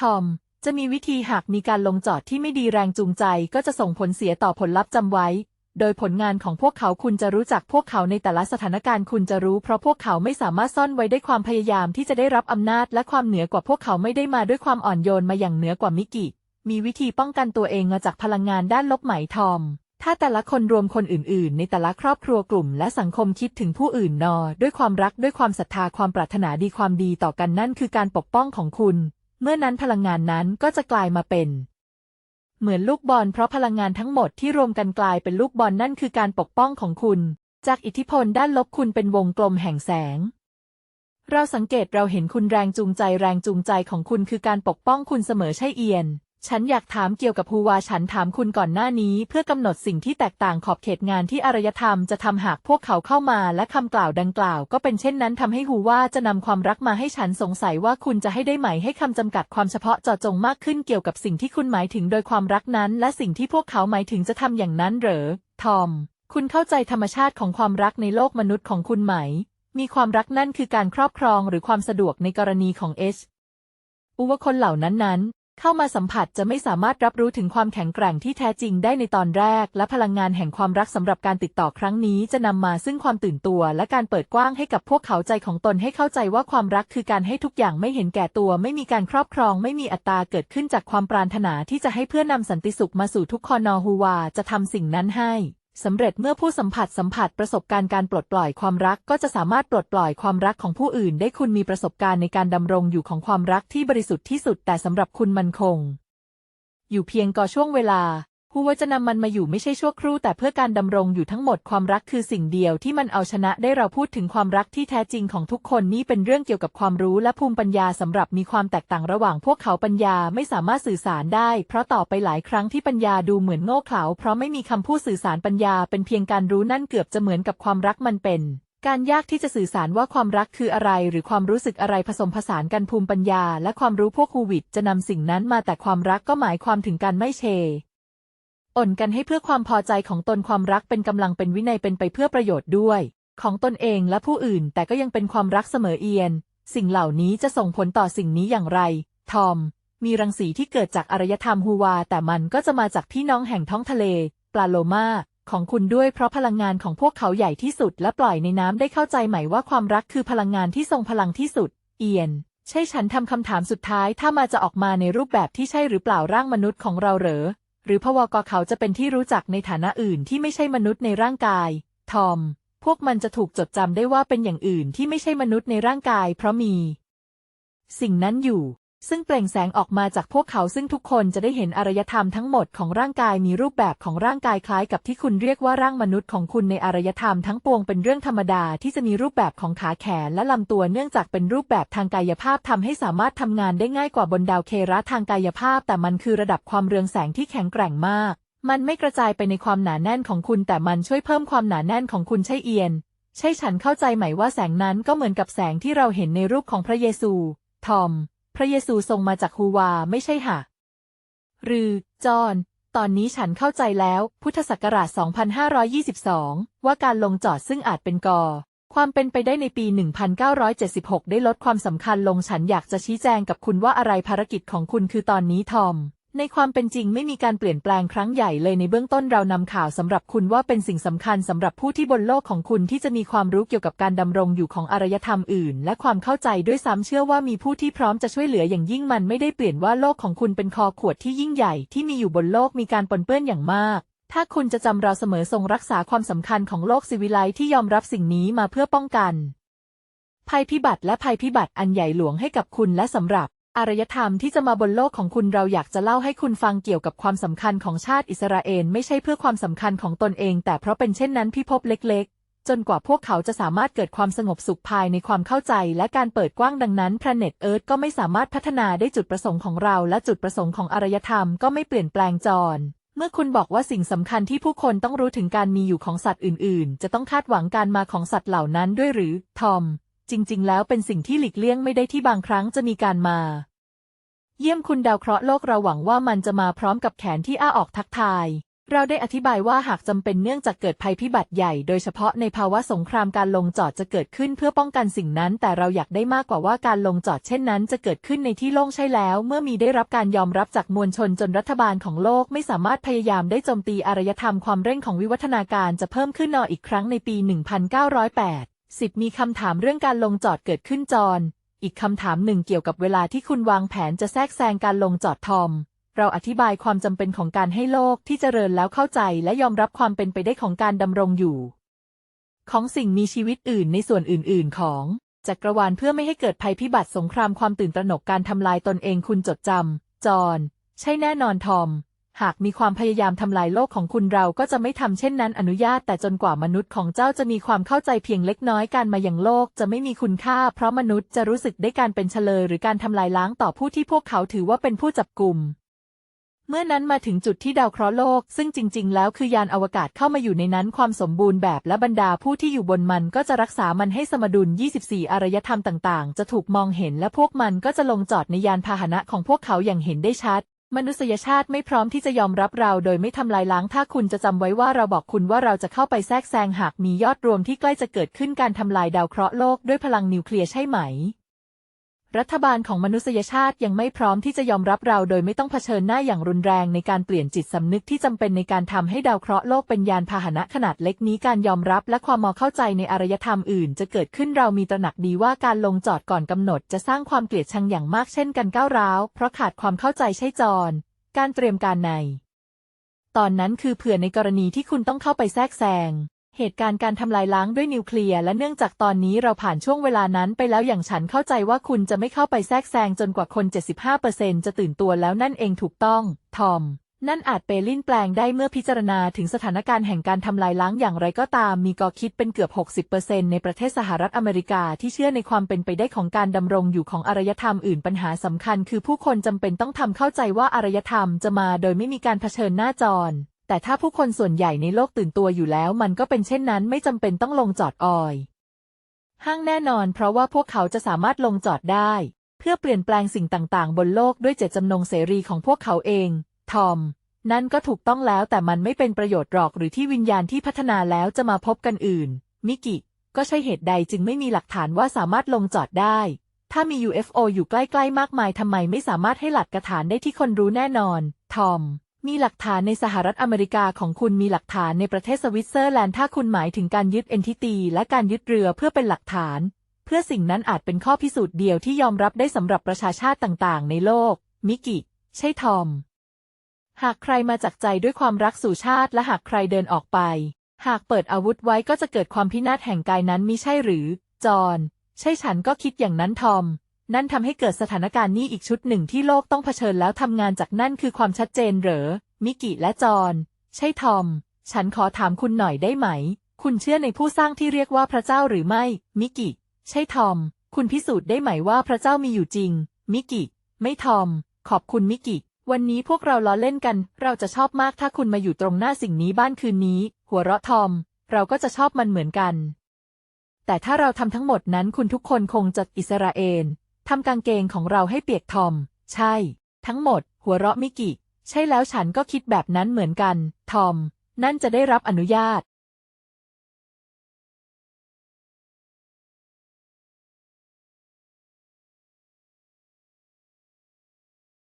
ทอม จะมีวิธีหากมีการลงจอดที่ไม่ดีแรงจูงใจก็จะส่งผลเสียต่อผลลัพธ์จำไว้ โดยผลงานของพวกเขาคุณจะรู้จักพวกเขาในแต่ละสถานการณ์คุณจะรู้ เพราะพวกเขาไม่สามารถซ่อนไว้ได้ความพยายามที่จะได้รับอำนาจและความเหนือกว่าพวกเขาไม่ได้มาด้วยความอ่อนโยนมาอย่างเหนือกว่ามิกิ มีวิธีป้องกันตัวเองมาจากพลังงานด้านลบไหมทอมถ้าแต่ละคนรวมคนอื่น ๆ ในแต่ละครอบครัวกลุ่ม และสังคมคิดถึงผู้อื่นนอ ด้วยความรักด้วยความศรัทธาความปรารถนาดีความดีต่อกันนั่นคือการปกป้องของคุณ เมื่อนั้นพลังงานนั้นก็จะกลายมาเป็น เหมือนลูกบอลเพราะพลังงานทั้งหมดที่รวมกันกลายเป็นลูกบอลนั่นคือการปกป้องของคุณ จากอิทธิพลด้านลบคุณเป็นวงกลมแห่งแสง เราสังเกตเราเห็นคุณแรงจูงใจแรงจูงใจของคุณคือการปกป้องคุณเสมอใช่เอียน ฉันอยากถามเกี่ยวกับฮูวาฉันถามคุณก่อนหน้านี้ เพื่อกำหนดสิ่งที่แตกต่างขอบเขตงานที่อารยธรรมจะทำหากพวกเขาเข้ามาและคำกล่าวดังกล่าว ก็เป็นเช่นนั้นทำให้ฮูวาจะนำความรักมาให้ฉันสงสัยว่าคุณจะให้ได้ไหมให้คำจำกัดความเฉพาะเจาะจงมากขึ้นเกี่ยวกับสิ่งที่คุณหมายถึงโดยความรักนั้น และสิ่งที่พวกเขาหมายถึงจะทำอย่างนั้นเหรอ ทอม คุณเข้าใจธรรมชาติของความรักในโลกมนุษย์ของคุณไหม มีความรักนั่นคือการครอบครองหรือความสะดวกในกรณีของเอชอุวคนเหล่านั้นนั้น เข้ามาสัมผัสจะไม่สามารถรับรู้ถึงความแข็งแกร่งที่แท้จริงได้ในตอนแรก และพลังงานแห่งความรักสำหรับการติดต่อครั้งนี้จะนำมาซึ่งความตื่นตัว และการเปิดกว้างให้กับพวกเขาใจของตนให้เข้าใจว่าความรักคือการให้ทุกอย่างไม่เห็นแก่ตัว ไม่มีการครอบครอง ไม่มีอัตตาเกิดขึ้นจากความปรารถนาที่จะให้เพื่อนำสันติสุขมาสู่ทุกคอนอฮูวาจะทำสิ่งนั้นให้ สำเร็จเมื่อผู้สัมผัสสัมผัสประสบการณ์การปลดปล่อยความรักก็จะสามารถปลดปล่อยความรักของผู้อื่น ได้คุณมีประสบการณ์ในการดำรงอยู่ของความรักที่บริสุทธิ์ที่สุดแต่สำหรับคุณมันคง อยู่เพียงก่อช่วงเวลา ฮูว่าจะนำมันมาอยู่ไม่ใช่ชั่วครู่แต่เพื่อการดำรงอยู่ทั้งหมดความรักคือสิ่งเดียวที่มันเอาชนะได้เราพูดถึงความรักที่แท้จริงของทุกคนนี่เป็นเรื่องเกี่ยวกับความรู้และภูมิปัญญาสำหรับมีความแตกต่างระหว่างพวกเขาปัญญาไม่สามารถสื่อสารได้ เพราะต่อไปหลายครั้งที่ปัญญาดูเหมือนโง่เขลาเพราะไม่มีคำพูดสื่อสารปัญญาเป็นเพียงการรู้นั่นเกือบจะเหมือนกับความรักมันเป็นการยากที่จะสื่อสารว่าความรักคืออะไร หรือความรู้สึกอะไรผสมผสานกันภูมิปัญญา และความรู้พวกฮูวิตจะนำสิ่งนั้นมาแต่ความรักก็หมายความถึงการไม่เช อ่อนกันให้เพื่อความพอใจของตนความรักเป็นกำลังเป็นวินัยเป็นไปเพื่อประโยชน์ด้วย ของตนเองและผู้อื่นแต่ก็ยังเป็นความรักเสมอเอียน สิ่งเหล่านี้จะส่งผลต่อสิ่งนี้อย่างไร ทอม มีรังสีที่เกิดจากอารยธรรมฮูวา แต่มันก็จะมาจากพี่น้องแห่งท้องทะเล ปลาโลมาของคุณด้วยเพราะพลังงานของพวกเขาใหญ่ที่สุดและปล่อยในน้ำได้เข้าใจไหมว่าความรักคือพลังงานที่ทรงพลังที่สุด เอียน ใช่ฉันทำคำถามสุดท้ายถ้ามาจะออกมาในรูปแบบที่ใช่หรือเปล่าร่างมนุษย์ของเราเหรอ หรือพวกเขาจะเป็นที่รู้จักในฐานะอื่นที่ไม่ใช่มนุษย์ในร่างกาย ทอม พวกมันจะถูกจดจำได้ว่าเป็นอย่างอื่นที่ไม่ใช่มนุษย์ในร่างกาย เพราะมี สิ่งนั้นอยู่ ซึ่งเปล่งแสงออกมาจากพวกเขาซึ่งทุกคนจะได้เห็นอารยธรรมทั้งหมดของร่างกายมีรูปแบบของร่างกายคล้ายกับที่คุณเรียกว่าร่างมนุษย์ของคุณในอารยธรรมทั้งปวงเป็นเรื่องธรรมดาที่จะมีรูปแบบของขาแขนและลำตัวเนื่องจากเป็นรูปแบบทางกายภาพทำให้สามารถทำงานได้ง่ายกว่าบนดาวเคราะทางกายภาพ แต่มันคือระดับความเรืองแสงที่แข็งแกร่งมาก มันไม่กระจายไปในความหนาแน่นของคุณ แต่มันช่วยเพิ่มความหนาแน่นของคุณใช่เอียน ใช่ฉันเข้าใจไหมว่าแสงนั้นก็เหมือนกับแสงที่เราเห็นในรูปของพระเยซู ทอม พระเยซูทรงมาจากฮูวาไม่ใช่หะหรือ จอห์นตอนนี้ฉันเข้าใจแล้ว พุทธศักราช 2522 ว่าการลงจอดซึ่งอาจเป็นกอ ความเป็นไปได้ในปี 1976 ได้ลดความสำคัญลงฉันอยากจะชี้แจงกับคุณว่าอะไรภารกิจของคุณคือตอนนี้ทอม ในความเป็นจริงไม่มีการเปลี่ยนแปลงครั้งใหญ่เลยในเบื้องต้นเรานำข่าวสำหรับคุณว่าเป็นสิ่งสำคัญสำหรับผู้ที่บนโลกของคุณที่จะมีความรู้เกี่ยวกับการดำรงอยู่ของอารยธรรมอื่น และความเข้าใจด้วยซ้ำเชื่อว่ามีผู้ที่พร้อมจะช่วยเหลืออย่างยิ่งมันไม่ได้เปลี่ยนว่าโลกของคุณเป็นคอขวดที่ยิ่งใหญ่ที่มีอยู่บนโลกมีการปนเปื้อนอย่างมาก ถ้าคุณจะจำเราเสมอทรงรักษาความสำคัญของโลกสิวิไลที่ยอมรับสิ่งนี้มาเพื่อป้องกัน ภัยพิบัติและภัยพิบัติอันใหญ่หลวงให้กับคุณและสำหรับ อารยธรรมที่จะมาบนโลกของคุณเราอยากจะเล่าให้คุณฟังเกี่ยวกับความสำคัญของชาติอิสราเอลไม่ใช่เพื่อความสำคัญของตนเอง แต่เพราะเป็นเช่นนั้นพิภพเล็ก ๆ จนกว่าพวกเขาจะสามารถเกิดความสงบสุขภายในความเข้าใจและการเปิดกว้างดังนั้น Planet Earth ก็ไม่สามารถพัฒนาได้จุดประสงค์ของเราและจุดประสงค์ของอารยธรรมก็ไม่เปลี่ยนแปลงจรเมื่อคุณบอกว่าสิ่งสำคัญที่ผู้คนต้องรู้ถึงการมีอยู่ของสัตว์อื่น ๆ จะต้องคาดหวังการมาของสัตว์เหล่านั้นด้วยหรือ ทอม จริง ๆ แล้วเป็นสิ่งที่หลีกเลี่ยงไม่ได้ที่บางครั้งจะมีการมา เยี่ยมคุณดาวเคราะห์โลกเราหวังว่ามันจะมาพร้อมกับแขนที่อ้าออกทักทาย เราได้อธิบายว่าหากจำเป็นเนื่องจากเกิดภัยพิบัติใหญ่ โดยเฉพาะในภาวะสงครามการลงจอดจะเกิดขึ้นเพื่อป้องกันสิ่งนั้น แต่เราอยากได้มากกว่าว่าการลงจอดเช่นนั้น จะเกิดขึ้นในที่โล่งใช่แล้ว เมื่อมีได้รับการยอมรับจากมวลชนจนรัฐบาลของโลกไม่สามารถพยายามได้โจมตีอารยธรรมความเร่งของวิวัฒนาการจะเพิ่มขึ้นนออีกครั้งในปี 1908 10 มีคำถามเรื่องการลงจอดเกิดขึ้นจอน อีกคำถามหนึ่งเกี่ยวกับเวลาที่คุณวางแผนจะแทรกแซงการลงจอดทอม เราอธิบายความจำเป็นของการให้โลกที่เจริญแล้วเข้าใจและยอมรับความเป็นไปได้ของการดำรงอยู่ ของสิ่งมีชีวิตอื่นในส่วนอื่น ๆ ของจักรวาลเพื่อไม่ให้เกิดภัยพิบัติสงครามความตื่นตระหนกการทำลายตนเองคุณจดจำจอห์นใช่แน่นอนทอม หากมีความพยายามทำลายโลกของคุณเราก็จะไม่ทำเช่นนั้นอนุญาตแต่จนกว่ามนุษย์ของเจ้าจะมีความเข้าใจเพียงเล็กน้อยการมาอย่างโลกจะไม่มีคุณค่า เพราะมนุษย์จะรู้สึกได้การเป็นเฉลยหรือการทำลายล้างต่อผู้ที่พวกเขาถือว่าเป็นผู้จับกลุ่มเมื่อนั้นมาถึงจุดที่ดาวเคราะห์โลก ซึ่งจริง ๆ แล้วคือยานอวกาศเข้ามาอยู่ในนั้นความสมบูรณ์แบบและบรรดาผู้ที่อยู่บนมันก็จะรักษามันให้สมดุล 24 อารยธรรมต่าง ๆ จะถูกมองเห็นและพวกมันก็จะลงจอดในยานพาหนะของพวกเขาอย่างเห็นได้ชัด มนุษยชาติไม่พร้อมที่จะยอมรับเราโดยไม่ทำลายล้าง ถ้าคุณจะจำไว้ว่าเราบอกคุณว่าเราจะเข้าไปแทรกแซงหากมียอดรวมที่ใกล้จะเกิดขึ้นการทำลายดาวเคราะห์โลกด้วยพลังนิวเคลียร์ใช่ไหม รัฐบาลของมนุษยชาติยังไม่พร้อมที่จะยอมรับเราโดยไม่ต้องเผชิญหน้าอย่างรุนแรงในการเปลี่ยนจิตสำนึกที่จำเป็นในการทำให้ดาวเคราะห์โลกเป็นยานพาหนะขนาดเล็กนี้การยอมรับและความมอเข้าใจในอารยธรรมอื่น จะเกิดขึ้นเรามีตระหนักดีว่าการลงจอดก่อนกำหนด จะสร้างความเกลียดชังอย่างมากเช่นกันก้าวร้าว เพราะขาดความเข้าใจใช่จร การเตรียมการใน ตอนนั้นคือเผื่อในกรณีที่คุณต้องเข้าไปแทรกแซง เหตุการณ์การทำลายล้างด้วยนิวเคลียร์และเนื่องจากตอนนี้เราผ่านช่วงเวลานั้นไปแล้วอย่างฉันเข้าใจว่าคุณจะไม่เข้าไปแทรกแซงจนกว่าคน 75%จะตื่นตัวแล้วนั่นเองถูกต้อง ทอม นั่นอาจเปลินแปลงได้เมื่อพิจารณาถึงสถานการณ์แห่งการทำลายล้างอย่างไรก็ตาม มีกอคิดเป็นเกือบ 60%ในประเทศสหรัฐอเมริกาที่เชื่อในความเป็นไปได้ของการดำรงอยู่ของอารยธรรมอื่นปัญหาสำคัญ คือผู้คนจำเป็นต้องทำเข้าใจว่าอารยธรรมจะมาโดยไม่มีการเผชิญหน้าจร แต่ถ้าผู้คนส่วนใหญ่ในโลกตื่นตัวอยู่แล้ว มันก็เป็นเช่นนั้นไม่จำเป็นต้องลงจอดออย ห้างแน่นอน เพราะว่าพวกเขาจะสามารถลงจอดได้ เพื่อเปลี่ยนแปลงสิ่งต่างๆ บนโลกด้วยเจตจำนงเสรีของพวกเขาเอง ทอม นั่นก็ถูกต้องแล้วแต่มันไม่เป็นประโยชน์หรอกหรือที่วิญญาณที่พัฒนาแล้วจะมาพบกันอื่น มิกิ ก็ใช่เหตุใดจึงไม่มีหลักฐานว่าสามารถลงจอดได้ ถ้ามี UFO อยู่ใกล้ๆ มากมายทำไมไม่สามารถให้หลักฐานได้ที่คนรู้แน่นอน ทอม มีหลักฐานในสหรัฐอเมริกาของคุณมีหลักฐานในประเทศสวิตเซอร์แลนด์ถ้าคุณหมายถึงการยึดเอนทิตีและการยึดเรือเพื่อเป็นหลักฐาน เพื่อสิ่งนั้นอาจเป็นข้อพิสูจน์เดียวที่ยอมรับได้สำหรับประชาชาติต่างๆ ในโลก มิกิ ใช่ทอม หากใครมาจากใจด้วยความรักสู่ชาติและหากใครเดินออกไป หากเปิดอาวุธไว้ก็จะเกิดความพินาศแห่งกายนั้นมิใช่หรือ จอห์นใช่ฉันก็คิดอย่างนั้นทอม นั่นทำให้เกิดสถานการณ์นี้อีกชุดหนึ่งที่โลกต้องเผชิญแล้วทำงานจากนั่นคือความชัดเจนเหรอ มิกิและจอห์นใช่ทอม ฉันขอถามคุณหน่อยได้ไหม คุณเชื่อในผู้สร้างที่เรียกว่าพระเจ้าหรือไม่ มิกิ ใช่ทอม คุณพิสูจน์ได้ไหมว่าพระเจ้ามีอยู่จริง มิกิ ไม่ทอม ขอบคุณมิกิ วันนี้พวกเราล้อเล่นกัน เราจะชอบมากถ้าคุณมาอยู่ตรงหน้าสิ่งนี้บ้านคืนนี้ หัวเราะทอม เราก็จะชอบมันเหมือนกัน แต่ถ้าเราทำทั้งหมดนั้นคุณทุกคนคงจะอิสราเอล ทำกางเกงของเราให้เปียกทอม ใช่ ทั้งหมด หัวเราะมิกิ ใช่แล้วฉันก็คิดแบบนั้นเหมือนกัน ทอม นั่นจะได้รับอนุญาต